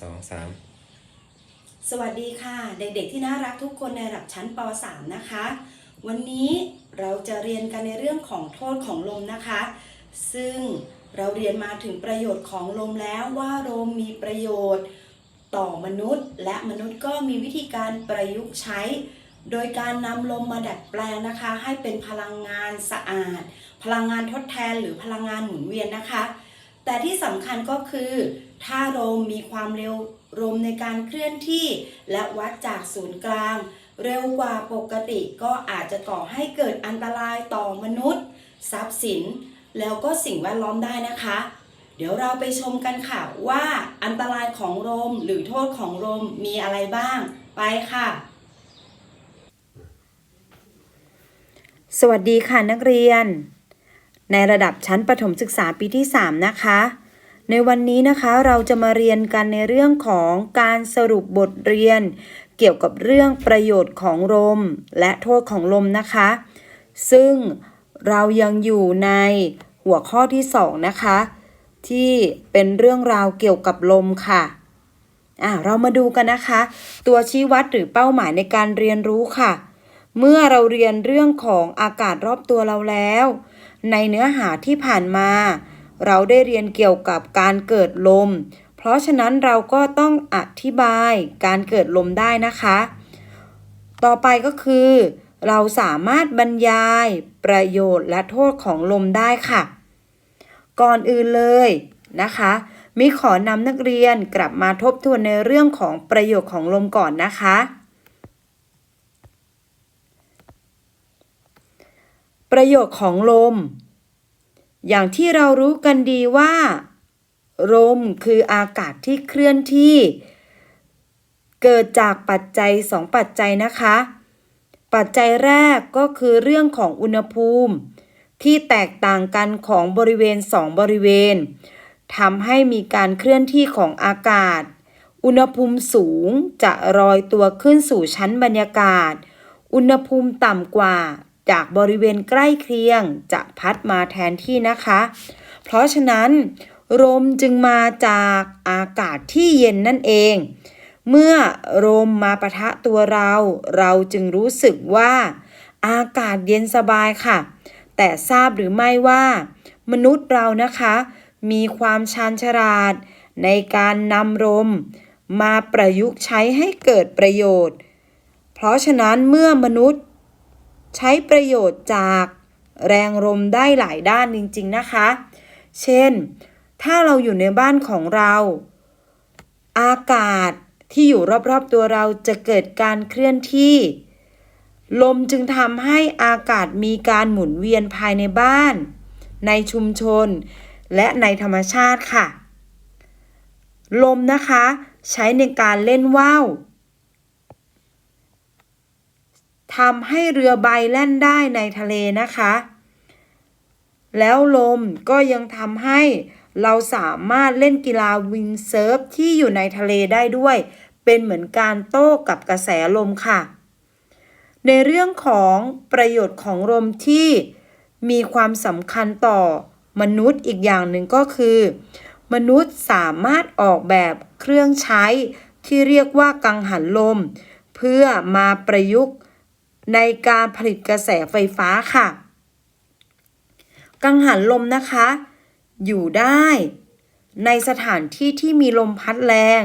สองสามสวัสดีค่ะ เด็กๆที่น่ารักทุกคนในระดับชั้นป .3 นะคะ วันนี้เราจะเรียนกันในเรื่องของโทษของลมนะคะ ซึ่งเราเรียนมาถึงประโยชน์ของลมแล้วว่าลมมีประโยชน์ต่อมนุษย์ และมนุษย์ก็มีวิธีการประยุกต์ใช้ โดยการนำลมมาดัดแปลงนะคะ ให้เป็นพลังงานสะอาด พลังงานทดแทนหรือพลังงานหมุนเวียนนะคะ แต่ที่สำคัญก็คือ ถ้าลมมีความเร็วลมในการเคลื่อนที่ และวัดจากศูนย์กลาง เร็วกว่าปกติก็อาจจะก่อให้เกิดอันตรายต่อมนุษย์ ทรัพย์สิน แล้วก็สิ่งแวดล้อมได้นะคะ เดี๋ยวเราไปชมกันค่ะว่าอันตรายของลมหรือโทษของลมมีอะไรบ้าง ไปค่ะ สวัสดีค่ะนักเรียน ในระดับชั้นประถมศึกษาปีที่ 3 นะคะ ในวันนี้นะคะเราจะมาเรียนกันในเรื่องของการสรุปบทเรียน เกี่ยวกับเรื่องประโยชน์ของลม และโทษของลมนะคะ ซึ่งเรายังอยู่ในหัวข้อที่ 2 นะคะ ที่เป็นเรื่องราวเกี่ยวกับลมค่ะอะ เรามาดูกันนะคะ ตัวชี้วัดหรือเป้าหมายในการเรียนรู้ค่ะ เมื่อเราเรียนเรื่องของอากาศรอบตัวเราแล้ว ในเนื้อหาที่ผ่านมา เราได้เรียนเกี่ยวกับการเกิดลม เพราะฉะนั้นเราก็ต้องอธิบายการเกิดลมได้นะคะ ต่อไปก็คือ เราสามารถบรรยายประโยชน์และโทษของลมได้ค่ะ ก่อนอื่นเลยนะคะมิขอนำนักเรียนกลับมาทบทวนในเรื่องของประโยชน์ของลมก่อนนะคะ ประโยชน์ของลม อย่างที่เรารู้กันดีว่า ลมคืออากาศที่เคลื่อนที่ เกิดจากปัจจัยสองปัจจัยนะคะ ปัจจัยแรกก็คือเรื่องของอุณหภูมิ ที่แตกต่างกันของบริเวณสองบริเวณทำให้มีการเคลื่อนที่ของอากาศ อุณหภูมิสูงจะลอยตัวขึ้นสู่ชั้นบรรยากาศ อุณหภูมิต่ำกว่า จากบริเวณใกล้เคียงจะพัดมาแทนที่นะคะ เพราะฉะนั้นลมจึงมาจากอากาศที่เย็นนั่นเอง เมื่อลมมาปะทะตัวเรา เราจึงรู้สึกว่า อากาศเย็นสบายค่ะ แต่ทราบหรือไม่ว่า มนุษย์เรานะคะ มีความชาญฉลาด ในการนำลมมาประยุกต์ใช้ให้เกิดประโยชน์ เพราะฉะนั้นเมื่อมนุษย์ ใช้ประโยชน์จากแรงลมได้หลายด้านจริง ๆ นะคะ เช่น ถ้าเราอยู่ในบ้านของเรา อากาศที่อยู่รอบๆตัวเราจะเกิดการเคลื่อนที่ ลมจึงทำให้อากาศมีการหมุนเวียนภายในบ้าน ในชุมชน และในธรรมชาติค่ะ ลมนะคะ ใช้ในการเล่นว่าว ทำให้เรือใบแล่นได้ในทะเลนะคะ แล้วลมก็ยังทำให้เราสามารถเล่นกีฬาวินเซิร์ฟที่อยู่ในทะเลได้ด้วย เป็นเหมือนการโต้กับกระแสลมค่ะ ในเรื่องของประโยชน์ของลมที่มีความสำคัญต่อมนุษย์อีกอย่างหนึ่งก็คือ มนุษย์สามารถออกแบบเครื่องใช้ที่เรียกว่ากังหันลม เพื่อมาประยุกต์ ในการผลิตกระแสไฟฟ้าค่ะ กังหันลมนะคะ อยู่ได้ ในสถานที่ที่มีลมพัดแรง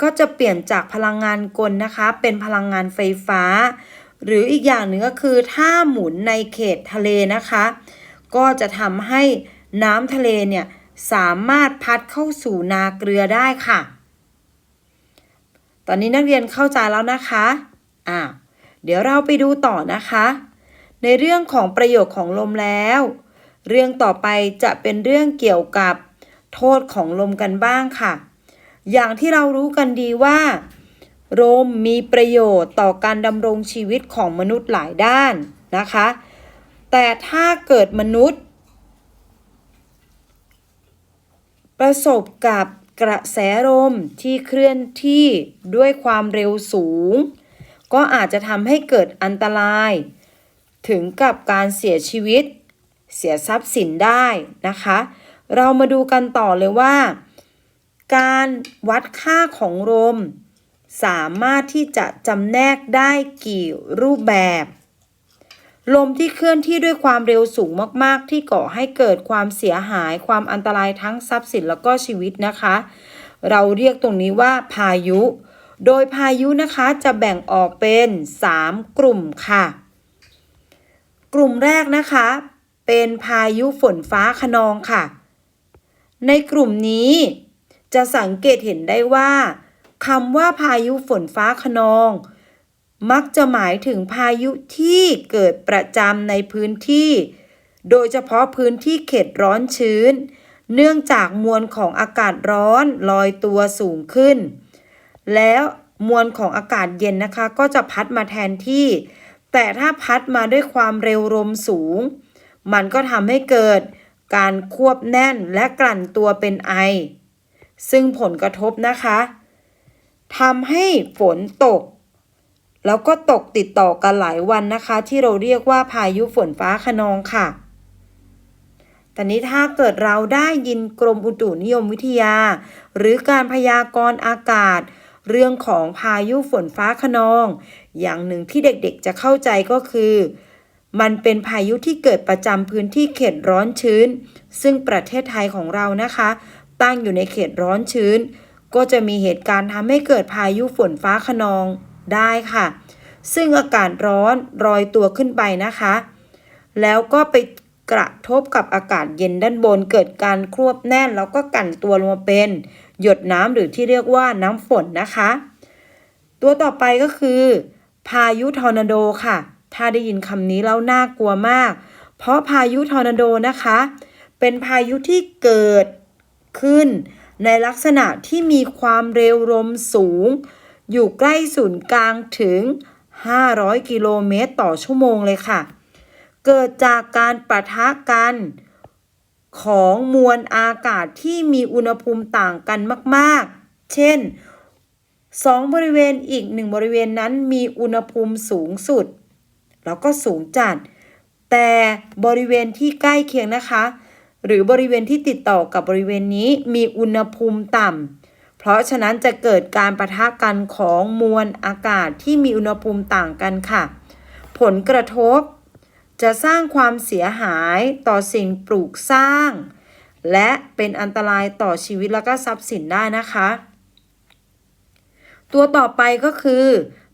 ก็จะเปลี่ยนจากพลังงานกลนะคะ เป็นพลังงานไฟฟ้า หรืออีกอย่างหนึ่งก็คือถ้าหมุนในเขตทะเลนะคะ ก็จะทำให้น้ำทะเลเนี่ยสามารถพัดเข้าสู่นาเกลือได้ค่ะ ตอนนี้นักเรียนเข้าใจแล้วนะคะ อ่า เดี๋ยวเราไปดูต่อนะคะ ในเรื่องของประโยชน์ของลมแล้ว เรื่องต่อไปจะเป็นเรื่องเกี่ยวกับโทษของลมกันบ้างค่ะ อย่างที่เรารู้กันดีว่าลมมีประโยชน์ต่อการดำรงชีวิตของมนุษย์หลายด้านนะคะ แต่ถ้าเกิดมนุษย์ ประสบกับกระแสลมที่เคลื่อนที่ด้วยความเร็วสูง ก็อาจจะทำให้เกิดอันตราย ถึงกับการเสียชีวิต เสียทรัพย์สินได้นะคะ เรามาดูกันต่อเลยว่า การวัดค่าของลมสามารถที่จะจำแนกได้กี่รูปแบบ ลมที่เคลื่อนที่ด้วยความเร็วสูงมาก ๆ ที่ก่อให้เกิดความเสียหายความอันตรายทั้งทรัพย์สินแล้วก็ชีวิตนะคะ เราเรียกตรงนี้ว่าพายุ โดยพายุนะคะจะแบ่งออกเป็น 3 กลุ่มค่ะ กลุ่มแรกนะคะ เป็นพายุฝนฟ้าขนองค่ะ ในกลุ่มนี้จะสังเกตเห็นได้ว่าคำว่าพายุฝนฟ้าขนอง มักจะหมายถึงพายุที่เกิดประจำในพื้นที่ โดยเฉพาะพื้นที่เขตร้อนชื้น เนื่องจากมวลของอากาศร้อนลอยตัวสูงขึ้น แล้วมวลของอากาศเย็นนะคะ ก็จะพัดมาแทนที่ แต่ถ้าพัดมาด้วยความเร็วลมสูง มันก็ทำให้เกิดการควบแน่นและกลั่นตัวเป็นไอ ซึ่งผลกระทบนะคะทำให้ฝนตก แล้วก็ตกติดต่อกันหลายวันนะคะ ที่เราเรียกว่าพายุฝนฟ้าขนองค่ะแต่นี้ถ้าเกิดเราได้ยินกรมอุตุนิยมวิทยา หรือการพยากรณ์อากาศ เรื่องของพายุฝนฟ้าขนอง อย่างหนึ่งที่เด็กๆจะเข้าใจก็คือ มันเป็นพายุที่เกิดประจำพื้นที่เขตร้อนชื้น ซึ่งประเทศไทยของเรานะคะ ตั้งอยู่ในเขตร้อนชื้น ก็จะมีเหตุการณ์ทำให้เกิดพายุฝนฟ้าขนองได้ค่ะ ซึ่งอากาศร้อนรอยตัวขึ้นไปนะคะ แล้วก็ไปกระทบกับอากาศเย็นด้านบนเกิดการควบแน่นแล้วก็กั่นตัวลงมาเป็น หยดน้ำหรือที่เรียกว่าน้ำฝนนะคะ ตัวต่อไปก็คือ พายุทอร์นาโดค่ะ ถ้าได้ยินคำนี้แล้วน่ากลัวมาก เพราะพายุทอร์นาโดนะคะ เป็นพายุที่เกิดขึ้น ในลักษณะที่มีความเร็วลมสูง อยู่ใกล้ศูนย์กลางถึง 500 กิโลเมตรต่อชั่วโมงเลยค่ะ เกิดจากการปะทะกัน ของมวลอากาศที่มีอุณหภูมิต่างกันมาก ๆ เช่นสองบริเวณอีกหนึ่งบริเวณนั้นมีอุณหภูมิสูงสุด แล้วก็สูงจัด แต่บริเวณที่ใกล้เคียงนะคะ หรือบริเวณที่ติดต่อกับบริเวณนี้มีอุณหภูมิต่ำ เพราะฉะนั้นจะเกิดการประทะกันของมวลอากาศที่มีอุณหภูมิต่างกันค่ะ ผลกระทบ จะสร้างความเสียหายต่อสิ่งปลูกสร้าง และเป็นอันตรายต่อชีวิตและก็ทรัพย์สินได้นะคะ ตัวต่อไปก็คือ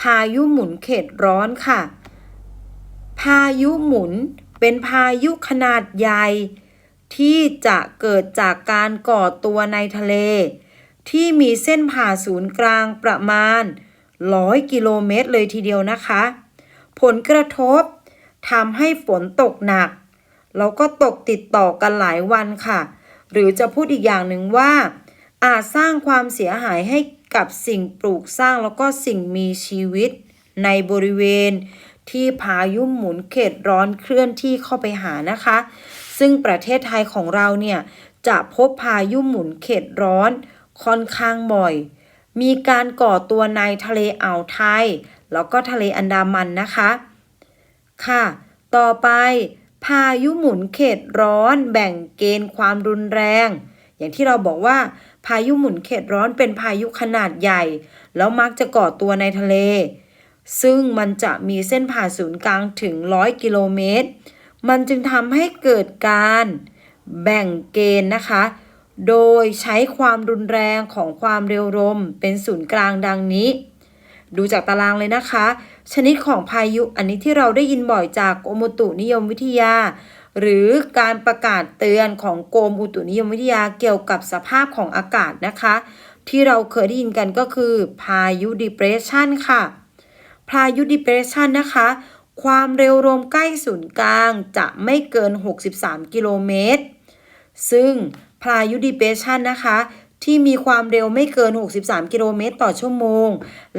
พายุหมุนเขตร้อนค่ะ พายุหมุนเป็นพายุขนาดใหญ่ ที่จะเกิดจากการก่อตัวในทะเล ที่มีเส้นผ่าศูนย์กลางประมาณ 100 กิโลเมตรเลยทีเดียวนะคะ ผลกระทบ ทำให้ฝนตกหนัก แล้วก็ตกติดต่อกันหลายวันค่ะ หรือจะพูดอีกอย่างหนึ่งว่า อาจสร้างความเสียหายให้กับสิ่งปลูกสร้างแล้วก็สิ่งมีชีวิต ในบริเวณที่พายุหมุนเขตร้อนเคลื่อนที่เข้าไปหานะคะ ซึ่งประเทศไทยของเราเนี่ยจะพบพายุหมุนเขตร้อนค่อนข้างบ่อย มีการก่อตัวในทะเลอ่าวไทย แล้วก็ทะเลอันดามันนะคะ ค่ะ ต่อไปพายุหมุนเขตร้อนแบ่งเกณฑ์ความรุนแรง อย่างที่เราบอกว่า พายุหมุนเขตร้อนเป็นพายุขนาดใหญ่ แล้วมักจะก่อตัวในทะเล ซึ่งมันจะมีเส้นผ่าศูนย์กลางถึง 100 กิโลเมตร มันจึงทำให้เกิดการแบ่งเกณฑ์นะคะ โดยใช้ความรุนแรงของความเร็วลมเป็นศูนย์กลางดังนี้ ดูจากตารางเลยนะคะ ชนิดของพายุอันนี้ที่เราได้ยินบ่อยจากกรมอุตุนิยมวิทยา หรือการประกาศเตือนของกรมอุตุนิยมวิทยาเกี่ยวกับสภาพของอากาศนะคะ ที่เราเคยได้ยินกันก็คือ พายุ depression ค่ะ พายุ depression นะคะ ความเร็วลมใกล้ศูนย์กลางจะไม่เกิน 63 กิโลเมตร ซึ่งพายุ depression นะคะ ที่มีความเร็วไม่เกิน 63 กิโลเมตรต่อชั่วโมง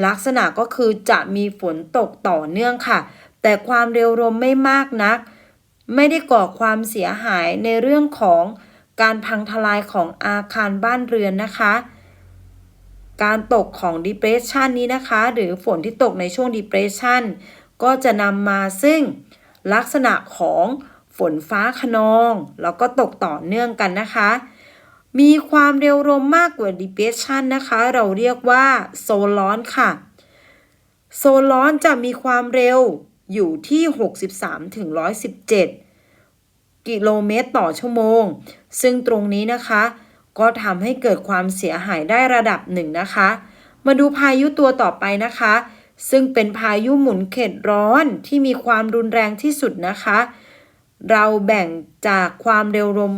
ลักษณะก็คือจะมีฝนตกต่อเนื่องค่ะ แต่ความเร็วลมไม่มากนัก ไม่ได้ก่อความเสียหายในเรื่องของการพังทลายของอาคารบ้านเรือนนะคะ การตกของ depression นี้นะคะ หรือฝนที่ตกในช่วง depression ก็จะนำมาซึ่งลักษณะของฝนฟ้าขนอง แล้วก็ตกต่อเนื่องกันนะคะ มีความเร็วลมมากกว่า depression นะคะ เราเรียกว่าโซนร้อนค่ะโซนร้อนจะมีความเร็วอยู่ที่ 63ถึง117 กิโลเมตรต่อชั่วโมง ซึ่งตรงนี้นะคะ ก็ทำให้เกิดความเสียหายได้ระดับหนึ่งนะคะ มาดูพายุตัวต่อไปนะคะ ซึ่งเป็นพายุหมุนเขตร้อนที่มีความรุนแรงที่สุดนะคะ เราแบ่งจากความเร็วลม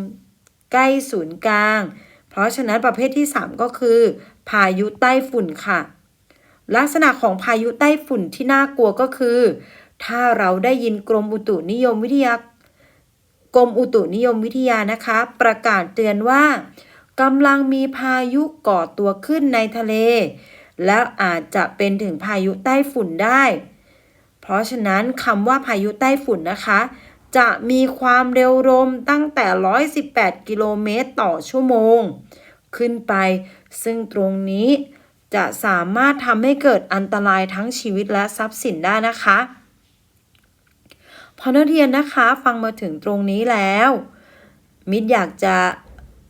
ใกล้ศูนย์กลาง เพราะฉะนั้นประเภทที่ 3 ก็คือ พายุใต้ฝุ่นค่ะ ลักษณะของพายุใต้ฝุ่นที่น่ากลัวก็คือ ถ้าเราได้ยินกรมอุตุนิยมวิทยากรมอุตุนิยมวิทยานะคะ ประกาศเตือนว่ากำลังมีพายุก่อตัวขึ้นในทะเล แล้วอาจจะเป็นถึงพายุใต้ฝุ่นได้ เพราะฉะนั้นคำว่าพายุใต้ฝุ่นนะคะ จะมีความเร็วลมตั้งแต่ 118 กิโลเมตรต่อชั่วโมง ขึ้นไป ซึ่งตรงนี้จะสามารถทำให้เกิดอันตรายทั้งชีวิตและทรัพย์สินได้นะคะ พอนักเรียนนะคะฟังมาถึงตรงนี้แล้ว มิตรอยากจะ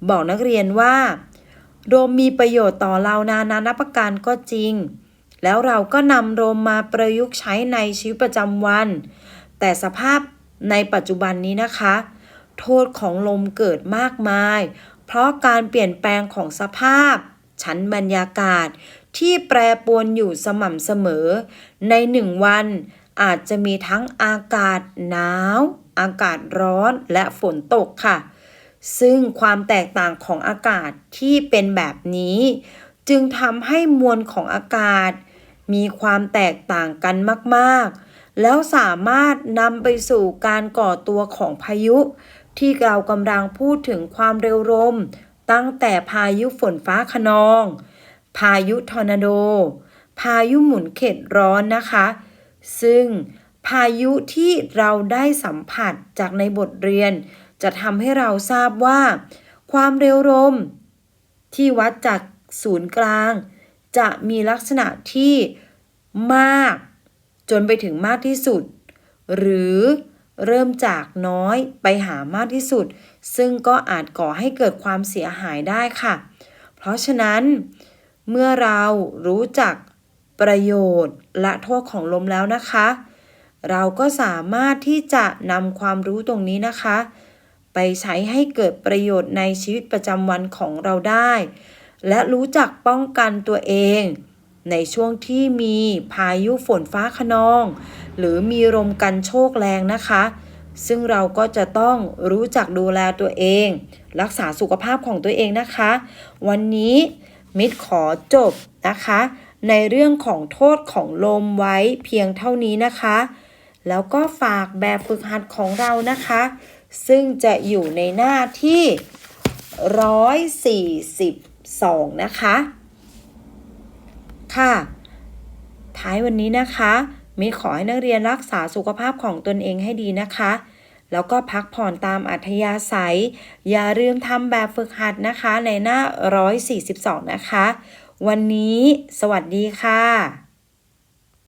บอกนักเรียนว่าโรมมีประโยชน์ต่อเรานานานับประการก็จริง แล้วเราก็นำโรมมาประยุกต์ใช้ในชีวิตประจำวัน แต่สภาพ ในปัจจุบันนี้นะคะ โทษของลมเกิดมากมาย เพราะการเปลี่ยนแปลงของสภาพ ชั้นบรรยากาศที่แปรปรวนอยู่สม่ำเสมอ ในหนึ่งวันอาจจะมีทั้งอากาศหนาว อากาศร้อนและฝนตกค่ะ ซึ่งความแตกต่างของอากาศที่เป็นแบบนี้ จึงทำให้มวลของอากาศ มีความแตกต่างกันมากๆ แล้วสามารถนำไปสู่การก่อตัวของพายุ ที่เรากำลังพูดถึงความเร็วลมตั้งแต่พายุฝนฟ้าขนอง พายุทอร์นาโด พายุหมุนเขตร้อนนะคะ ซึ่งพายุที่เราได้สัมผัสจากในบทเรียน จะทำให้เราทราบว่า ความเร็วลมที่วัดจากศูนย์กลาง จะมีลักษณะที่มาก จนไปถึงมากที่สุด หรือเริ่มจากน้อยไปหามากที่สุด ซึ่งก็อาจก่อให้เกิดความเสียหายได้ค่ะ เพราะฉะนั้น เมื่อเรารู้จักประโยชน์และโทษของลมแล้วนะคะ เราก็สามารถที่จะนำความรู้ตรงนี้นะคะ ไปใช้ให้เกิดประโยชน์ในชีวิตประจำวันของเราได้ และรู้จักป้องกันตัวเอง ในช่วงที่มีพายุฝนฟ้าขนอง หรือมีลมกันโชกแรงนะคะ ซึ่งเราก็จะต้องรู้จักดูแลตัวเอง รักษาสุขภาพของตัวเองนะคะ วันนี้มิตรขอจบนะคะ ในเรื่องของโทษของลมไว้เพียงเท่านี้นะคะ แล้วก็ฝากแบบฝึกหัดของเรานะคะ ซึ่งจะอยู่ในหน้าที่ 142 นะคะ ค่ะ ท้ายวันนี้นะคะมิขอให้นักเรียนรักษาสุขภาพของตนเองให้ดีนะคะ แล้วก็พักผ่อนตามอัธยาศัย อย่าลืมทำแบบฝึกหัดนะคะในหน้า 142 นะคะ วันนี้สวัสดีค่ะ